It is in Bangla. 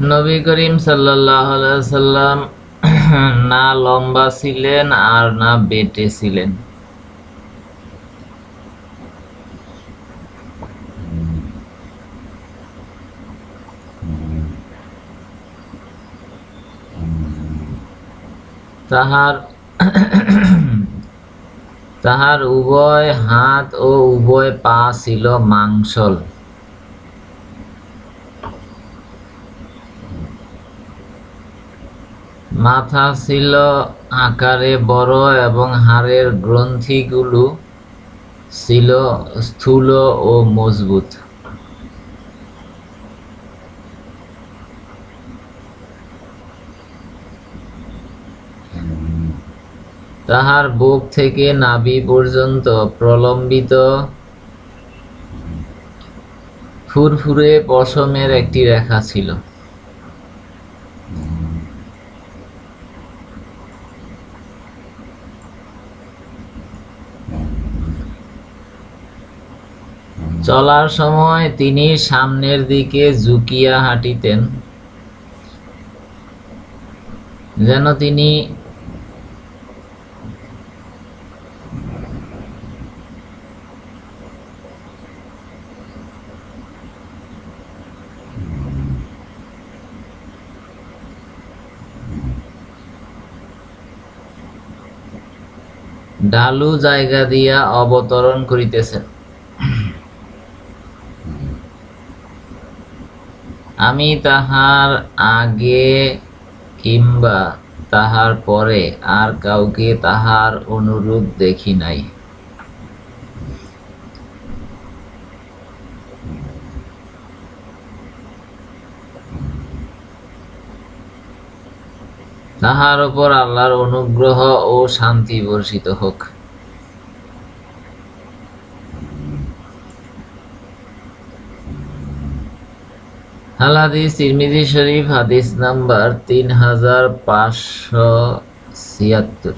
নবী করিম সাল্লাহ সাল্লাম না লম্বা ছিলেন আর না বেটে ছিলেন। তাহার তাহার উভয় হাত ও উভয় পা ছিল মাংসল। মাথা ছিল আকারে বড় এবং হাড়ের গ্রন্থিগুলো ছিল স্থূল ও মজবুত। তাহার বুক থেকে নাভি পর্যন্ত প্রলম্বিত ফুরফুরে পশমের একটি রেখা ছিল। চলার সময় তিনি সামনের দিকে ঝুঁকিয়া হাঁটিতেন। যেন তিনি ঢালু জায়গা দিয়া অবতরণ করিতেছেন। আমি তাহার আগে কিংবা তাহার পরে আর কাউকে তাহার অনুরূপ দেখি নাই। তাহার উপর আল্লাহর অনুগ্রহ ও শান্তি বর্ষিত হোক। আল তিরমিজি শরীফ হাদিস নাম্বার তিন হাজার পাঁচশো ছিয়াত্তর।